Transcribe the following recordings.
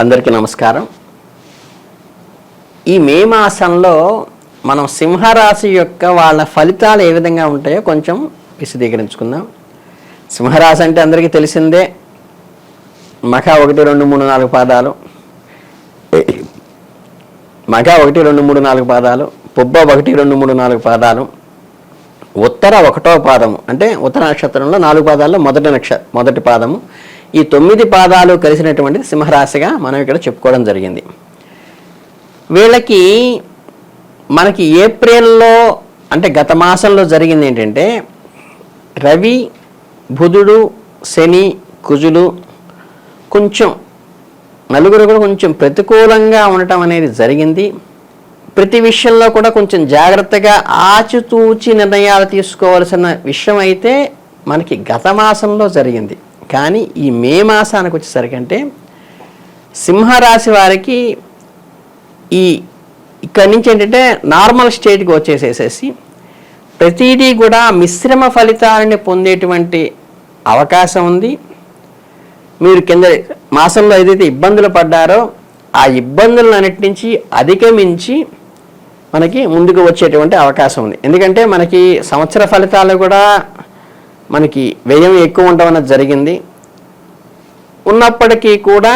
అందరికీ నమస్కారం. ఈ మే మాసంలో మనం సింహరాశి యొక్క వాళ్ళ ఫలితాలు ఏ విధంగా ఉంటాయో కొంచెం విశదీకరించుకుందాం. సింహరాశి అంటే అందరికీ తెలిసిందే మఖ ఒకటి రెండు మూడు నాలుగు పాదాలు. మఖ ఒకటి రెండు మూడు నాలుగు పాదాలు పుబ్బ ఒకటి రెండు మూడు నాలుగు పాదాలు ఉత్తర ఒకటో పాదము అంటే ఉత్తర నక్షత్రంలో నాలుగు పాదాల్లో మొదటి నక్ష మొదటి పాదము ఈ తొమ్మిది పాదాలు కలిసినటువంటి సింహరాశిగా మనం ఇక్కడ చెప్పుకోవడం జరిగింది. వీళ్ళకి మనకి ఏప్రిల్లో అంటే గత మాసంలో జరిగింది ఏంటంటే రవి బుధుడు శని కుజులు కొంచెం నలుగురు కూడా కొంచెం ప్రతికూలంగా ఉండటం అనేది జరిగింది. ప్రతి విషయంలో కూడా కొంచెం జాగ్రత్తగా ఆచితూచి నిర్ణయాలు తీసుకోవాల్సిన విషయం అయితే మనకి గత మాసంలో జరిగింది. కానీ ఈ మే మాసానికి వచ్చేసరికి అంటే సింహరాశి వారికి ఈ ఇక్కడి నుంచి ఏంటంటే నార్మల్ స్టేట్కి వచ్చేసేసేసి ప్రతిదీ కూడా మిశ్రమ ఫలితాలని పొందేటువంటి అవకాశం ఉంది. మీరు కింద మాసంలో ఏదైతే ఇబ్బందులు పడ్డారో ఆ ఇబ్బందులన్నిటి నుంచి అధిగమించి మనకి ముందుకు వచ్చేటువంటి అవకాశం ఉంది. ఎందుకంటే మనకి సంవత్సర ఫలితాలు కూడా మనకి వ్యయం ఎక్కువ ఉండడం అనేది జరిగింది. ఉన్నప్పటికీ కూడా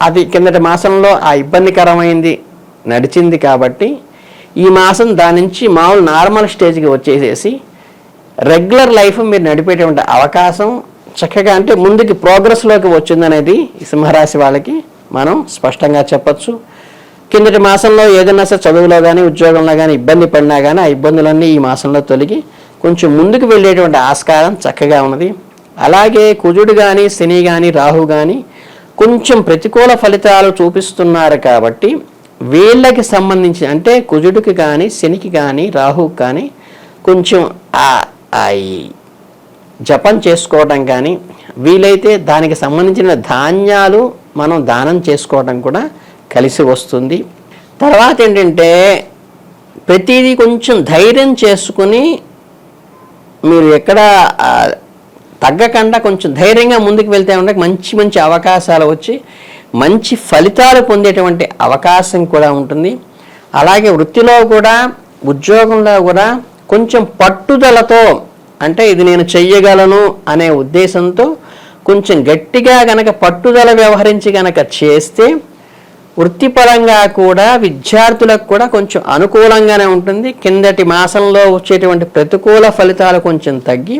అది కిందటి మాసంలో ఆ ఇబ్బందికరమైంది నడిచింది కాబట్టి ఈ మాసం దాని నుంచి మామూలు నార్మల్ స్టేజ్కి వచ్చేసేసి రెగ్యులర్ లైఫ్ మీరు నడిపేటువంటి అవకాశం చక్కగా అంటే ముందుకి ప్రోగ్రెస్లోకి వచ్చిందనేది ఈ సింహరాశి వాళ్ళకి మనం స్పష్టంగా చెప్పచ్చు. కిందటి మాసంలో ఏదైనా సరే చదువులో కానీ ఉద్యోగంలో కానీ ఇబ్బంది పడినా కానీ ఆ ఇబ్బందులన్నీ ఈ మాసంలో తొలగి కొంచెం ముందుకు వెళ్ళేటువంటి ఆస్కారం చక్కగా ఉన్నది. అలాగే కుజుడు కానీ శని కానీ రాహు కానీ కొంచెం ప్రతికూల ఫలితాలు చూపిస్తున్నారు కాబట్టి వీళ్ళకి సంబంధించి అంటే కుజుడికి కానీ శనికి కానీ రాహుకి కానీ కొంచెం ఆ- ఈ జపం చేసుకోవడం కానీ వీలైతే దానికి సంబంధించిన ధాన్యాలు మనం దానం చేసుకోవడం కూడా కలిసి వస్తుంది. తర్వాత ఏంటంటే ప్రతిదీ కొంచెం ధైర్యం చేసుకుని మీరు ఎక్కడ తగ్గకుండా కొంచెం ధైర్యంగా ముందుకు వెళ్తే ఉంటే మంచి మంచి అవకాశాలు వచ్చి మంచి ఫలితాలు పొందేటువంటి అవకాశం కూడా ఉంటుంది. అలాగే వృత్తిలో కూడా ఉద్యోగంలో కూడా కొంచెం పట్టుదలతో అంటే ఇది నేను చెయ్యగలను అనే ఉద్దేశంతో కొంచెం గట్టిగా గనక పట్టుదల వ్యవహరించి గనక చేస్తే వృత్తిపరంగా కూడా విద్యార్థులకు కూడా కొంచెం అనుకూలంగానే ఉంటుంది. కిందటి మాసంలో వచ్చేటువంటి ప్రతికూల ఫలితాలు కొంచెం తగ్గి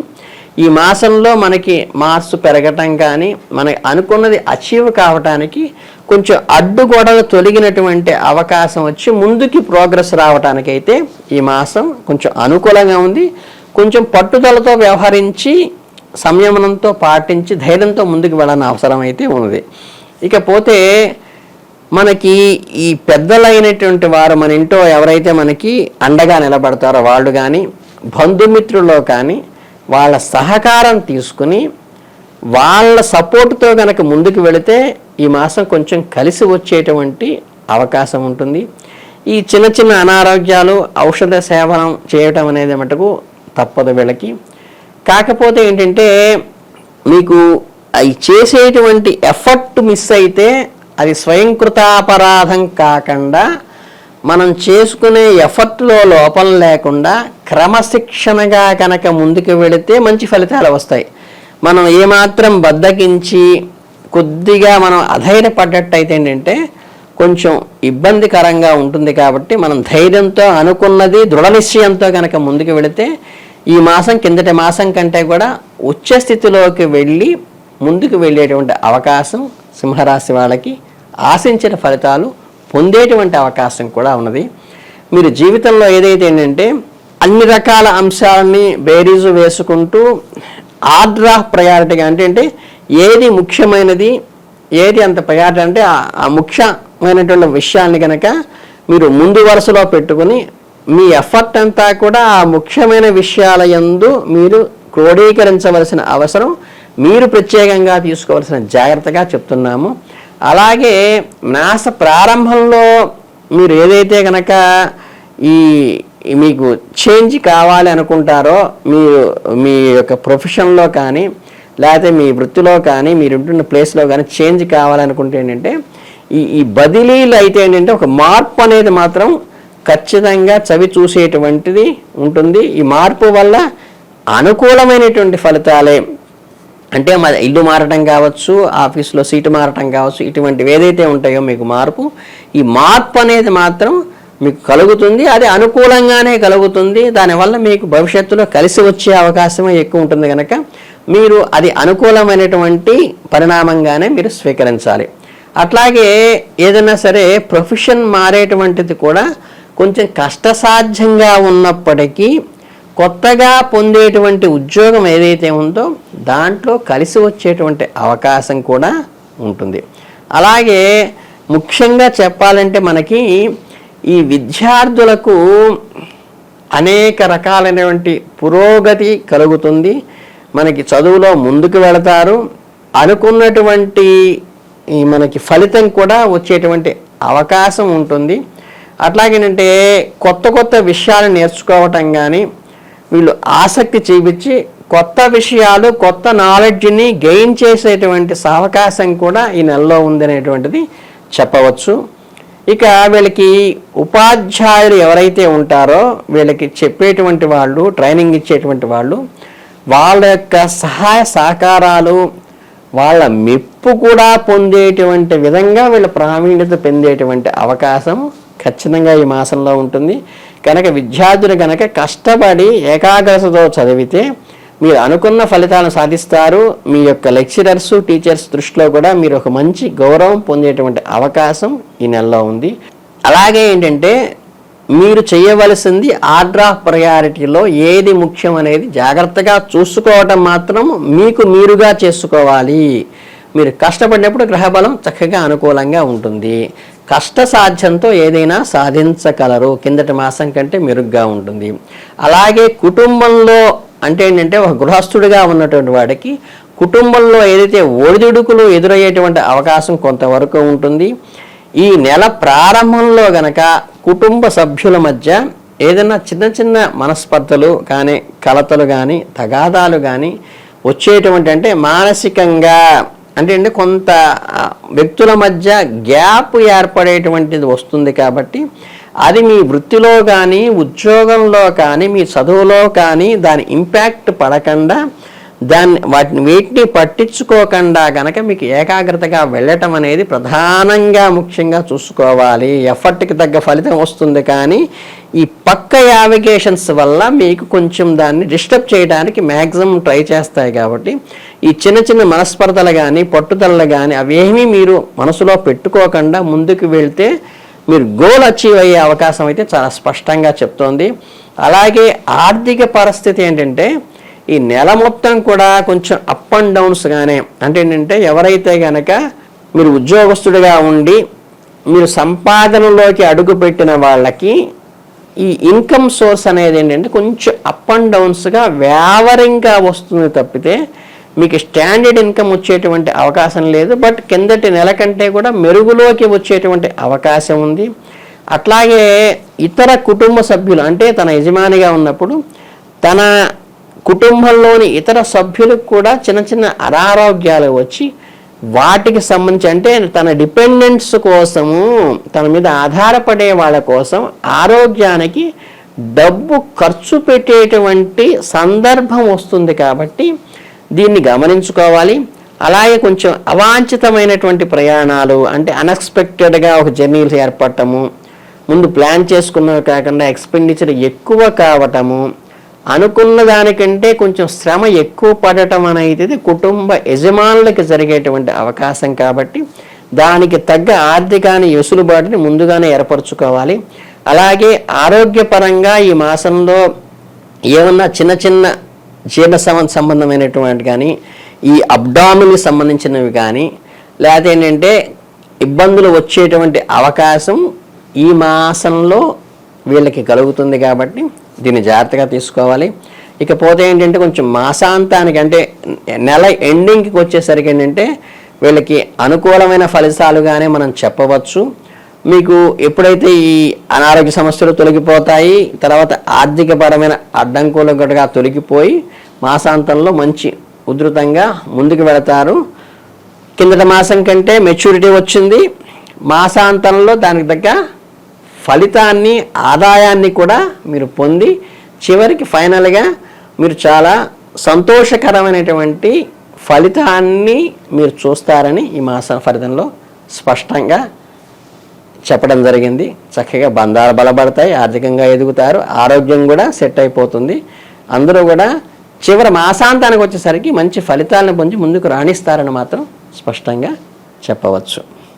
ఈ మాసంలో మనకి మార్క్స్ పెరగటం కానీ మనకి అనుకున్నది అచీవ్ కావటానికి కొంచెం అడ్డుగోడలు తొలగినటువంటి అవకాశం వచ్చి ముందుకి ప్రోగ్రెస్ రావటానికైతే ఈ మాసం కొంచెం అనుకూలంగా ఉంది. కొంచెం పట్టుదలతో వ్యవహరించి సంయమనంతో పాటించి ధైర్యంతో ముందుకు వెళ్ళని అవసరం అయితే ఉంది ఇకపోతే మనకి ఈ పెద్దలైనటువంటి వారు మన ఇంట్లో ఎవరైతే మనకి అండగా నిలబడతారో వాళ్ళు కానీ బంధుమిత్రుల్లో కానీ వాళ్ళ సహకారం తీసుకుని వాళ్ళ సపోర్టుతో కనుక ముందుకు వెళితే ఈ మాసం కొంచెం కలిసి వచ్చేటువంటి అవకాశం ఉంటుంది. ఈ చిన్న చిన్న అనారోగ్యాలు ఔషధ సేవనం చేయటం అనేది మటుకు తప్పదు వీళ్ళకి. కాకపోతే ఏంటంటే మీకు అవి చేసేటువంటి ఎఫర్ట్ మిస్ అయితే అది స్వయంకృతాపరాధం కాకుండా మనం చేసుకునే ఎఫర్ట్లో లోపం లేకుండా క్రమశిక్షణగా కనుక ముందుకు వెళితే మంచి ఫలితాలు వస్తాయి. మనం ఏమాత్రం బద్దకించి కొద్దిగా మనం అధైర్యపడ్డట్టయితే ఏంటంటే కొంచెం ఇబ్బందికరంగా ఉంటుంది కాబట్టి మనం ధైర్యంతో అనుకున్నది దృఢ నిశ్చయంతో కనుక ముందుకు వెళితే ఈ మాసం కిందటి మాసం కంటే కూడా ఉచ్చ స్థితిలోకి వెళ్ళి ముందుకు వెళ్ళేటువంటి అవకాశం సింహరాశి వాళ్ళకి ఆశించిన ఫలితాలు పొందేటువంటి అవకాశం కూడా ఉన్నది. మీరు జీవితంలో ఏదైతే ఏంటంటే అన్ని రకాల అంశాలని బేరీజు వేసుకుంటూ ఆర్డర్ ఆఫ్ ప్రయారిటీగా అంటే అంటే ఏది ముఖ్యమైనది ఏది అంత ప్రయారిటీ అంటే ఆ- ముఖ్యమైనటువంటి విషయాన్ని కనుక మీరు ముందు వరుసలో పెట్టుకుని మీ ఎఫర్ట్ అంతా కూడా ఆ ముఖ్యమైన విషయాల యందు మీరు క్రోడీకరించవలసిన అవసరం మీరు ప్రత్యేకంగా తీసుకోవాల్సిన జాగ్రత్తగా చెప్తున్నాము. అలాగే మాస ప్రారంభంలో మీరు ఏదైతే కనుక ఈ మీకు చేంజ్ కావాలి అనుకుంటారో మీరు మీ యొక్క ప్రొఫెషన్లో కానీ లేకపోతే మీ వృత్తిలో కానీ మీరు ఉంటున్న ప్లేస్లో కానీ చేంజ్ కావాలనుకుంటే ఏంటంటే ఈ ఈ బదిలీలు అయితే ఏంటంటే ఒక మార్పు అనేది మాత్రం ఖచ్చితంగా చవి చూసేటువంటిది ఉంటుంది. ఈ మార్పు వల్ల అనుకూలమైనటువంటి ఫలితాలే అంటే మా ఇల్లు మారటం కావచ్చు ఆఫీస్లో సీటు మారటం కావచ్చు ఇటువంటివి ఏదైతే ఉంటాయో మీకు మార్పు ఈ మార్పు అనేది మాత్రం మీకు కలుగుతుంది. అది అనుకూలంగానే కలుగుతుంది. దానివల్ల మీకు భవిష్యత్తులో కలిసి వచ్చే అవకాశమే ఎక్కువ ఉంటుంది కనుక మీరు అది అనుకూలమైనటువంటి పరిణామంగానే మీరు స్వీకరించాలి. అట్లాగే ఏదైనా సరే ప్రొఫెషన్ మారేటువంటిది కూడా కొంచెం కష్టసాధ్యంగా ఉన్నప్పటికీ కొత్తగా పొందేటువంటి ఉద్యోగం ఏదైతే ఉందో దాంట్లో కలిసి వచ్చేటువంటి అవకాశం కూడా ఉంటుంది. అలాగే ముఖ్యంగా చెప్పాలంటే మనకి ఈ విద్యార్థులకు అనేక రకాలైనటువంటి పురోగతి కలుగుతుంది. మనకి చదువులో ముందుకు వెళతారు. అనుకున్నటువంటి ఈ మనకి ఫలితం కూడా వచ్చేటువంటి అవకాశం ఉంటుంది. అట్లాగేనంటే కొత్త కొత్త విషయాలు నేర్చుకోవటం కానీ వీళ్ళు ఆసక్తి చూపించి కొత్త విషయాలు కొత్త నాలెడ్జ్ని గెయిన్ చేసేటువంటి అవకాశం కూడా ఈ నెలలో ఉందనేటువంటిది చెప్పవచ్చు. ఇక వీళ్ళకి ఉపాధ్యాయులు ఎవరైతే ఉంటారో వీళ్ళకి చెప్పేటువంటి వాళ్ళు ట్రైనింగ్ ఇచ్చేటువంటి వాళ్ళు వాళ్ళ యొక్క సహాయ సహకారాలు వాళ్ళ మెప్పు కూడా పొందేటువంటి విధంగా వీళ్ళ ప్రావీణ్యత పొందేటువంటి అవకాశం ఖచ్చితంగా ఈ మాసంలో ఉంటుంది. కనుక విద్యార్థులు కనుక కష్టపడి ఏకాగ్రతతో చదివితే మీరు అనుకున్న ఫలితాలను సాధిస్తారు. మీ యొక్క లెక్చరర్స్ టీచర్స్ దృష్టిలో కూడా మీరు ఒక మంచి గౌరవం పొందేటువంటి అవకాశం ఈ నెలలో ఉంది. అలాగే ఏంటంటే మీరు చేయవలసింది ఆర్డర్ ఆఫ్ ప్రయారిటీలో ఏది ముఖ్యం అనేది జాగ్రత్తగా చూసుకోవటం మాత్రం మీకు మీరుగా చేసుకోవాలి. మీరు కష్టపడినప్పుడు గ్రహబలం చక్కగా అనుకూలంగా ఉంటుంది. కష్ట సాధ్యంతో ఏదైనా సాధించగలరు. కిందటి మాసం కంటే మెరుగ్గా ఉంటుంది. అలాగే కుటుంబంలో అంటే ఏంటంటే ఒక గృహస్థుడిగా ఉన్నటువంటి వాడికి కుటుంబంలో ఏదైతే ఒడిదుడుకులు ఎదురయ్యేటువంటి అవకాశం కొంతవరకు ఉంటుంది. ఈ నెల ప్రారంభంలో గనక కుటుంబ సభ్యుల మధ్య ఏదైనా చిన్న చిన్న మనస్పర్ధలు కానీ కలతలు కానీ తగాదాలు కానీ వచ్చేటువంటి అంటే మానసికంగా అంటే అండి కొంత వ్యక్తుల మధ్య గ్యాప్ ఏర్పడేటువంటిది వస్తుంది కాబట్టి అది మీ వృత్తిలో కానీ ఉద్యోగంలో కానీ మీ చదువులో కానీ దాని ఇంపాక్ట్ పడకుండా దాన్ని వాటిని వీటిని పట్టించుకోకుండా గనక మీకు ఏకాగ్రతగా వెళ్ళటం అనేది ప్రధానంగా ముఖ్యంగా చూసుకోవాలి. ఎఫర్ట్కి తగ్గ ఫలితం వస్తుంది కానీ ఈ పక్క యావిగేషన్స్ వల్ల మీకు కొంచెం దాన్ని డిస్టర్బ్ చేయడానికి మ్యాక్సిమం ట్రై చేస్తాయి కాబట్టి ఈ చిన్న చిన్న మనస్పర్ధలు కానీ పట్టుదలలు కానీ అవేమీ మీరు మనసులో పెట్టుకోకుండా ముందుకు వెళ్తే మీరు గోల్ అచీవ్ అయ్యే అవకాశం అయితే చాలా స్పష్టంగా చెప్తోంది. అలాగే ఆర్థిక పరిస్థితి ఏంటంటే ఈ నెల మొత్తం కూడా కొంచెం అప్ అండ్ డౌన్స్గానే అంటే ఏంటంటే ఎవరైతే కనుక మీరు ఉద్యోగస్తుడిగా ఉండి మీరు సంపాదనలోకి అడుగుపెట్టిన వాళ్ళకి ఈ ఇన్కమ్ సోర్స్ అనేది ఏంటంటే కొంచెం అప్ అండ్ డౌన్స్గా వ్యావరింగ్గా వస్తుంది తప్పితే మీకు స్టాండర్డ్ ఇన్కమ్ వచ్చేటువంటి అవకాశం లేదు. బట్ కిందటి నెల కంటే కూడా మెరుగులోకి వచ్చేటువంటి అవకాశం ఉంది. అట్లాగే ఇతర కుటుంబ సభ్యులు అంటే తన యజమానిగా ఉన్నప్పుడు తన కుటుంబంలోని ఇతర సభ్యులకు కూడా చిన్న చిన్న అనారోగ్యాలు వచ్చి వాటికి సంబంధించి అంటే తన డిపెండెంట్స్ కోసము తన మీద ఆధారపడే వాళ్ళ కోసం ఆరోగ్యానికి డబ్బు ఖర్చు పెట్టేటువంటి సందర్భం వస్తుంది కాబట్టి దీన్ని గమనించుకోవాలి. అలాగే కొంచెం అవాంఛితమైనటువంటి ప్రయాణాలు అంటే అన్ఎక్స్పెక్టెడ్గా ఒక జర్నీలు ఏర్పడటము ముందు ప్లాన్ చేసుకున్నవి కాకుండా ఎక్స్పెండిచర్ ఎక్కువ కావటము అనుకున్న దానికంటే కొంచెం శ్రమ ఎక్కువ పడటం అనేది కుటుంబ యజమానులకి జరిగేటువంటి అవకాశం కాబట్టి దానికి తగ్గ ఆర్థికాన్ని ఎసులుబాటుని ముందుగానే ఏర్పరచుకోవాలి. అలాగే ఆరోగ్యపరంగా ఈ మాసంలో ఏమన్నా చిన్న చిన్న జీర్ణ సంబంధమైనటువంటి కానీ ఈ అబ్డామిన్కి సంబంధించినవి కానీ లేకపోతే ఏంటంటే ఇబ్బందులు వచ్చేటువంటి అవకాశం ఈ మాసంలో వీళ్ళకి కలుగుతుంది కాబట్టి దీన్ని జాగ్రత్తగా తీసుకోవాలి. ఇకపోతే ఏంటంటే కొంచెం మాసాంతానికి అంటే నెల ఎండింగ్కి వచ్చేసరికి ఏంటంటే వీళ్ళకి అనుకూలమైన ఫలితాలుగానే మనం చెప్పవచ్చు. మీకు ఎప్పుడైతే ఈ అనారోగ్య సమస్యలు తొలగిపోతాయి తర్వాత ఆర్థికపరమైన అడ్డంకులు గట్టుగా తొలగిపోయి మాసాంతంలో మంచి ఉధృతంగా ముందుకు వెళతారు. కిందటి మాసం కంటే మెచ్యూరిటీ వచ్చింది. మాసాంతంలో దానికి తగ్గ ఫలితాన్ని ఆదాయాన్ని కూడా మీరు పొంది చివరికి ఫైనల్గా మీరు చాలా సంతోషకరమైనటువంటి ఫలితాన్ని మీరు చూస్తారని ఈ మాస ఫలితంలో స్పష్టంగా చెప్పడం జరిగింది. చక్కగా బంధాలు బలపడతాయి ఆర్థికంగా ఎదుగుతారు ఆరోగ్యం కూడా సెట్ అయిపోతుంది. అందరూ కూడా చివరి మాసాంతానికి వచ్చేసరికి మంచి ఫలితాలను పొంది ముందుకు రాణిస్తారని మాత్రం స్పష్టంగా చెప్పవచ్చు.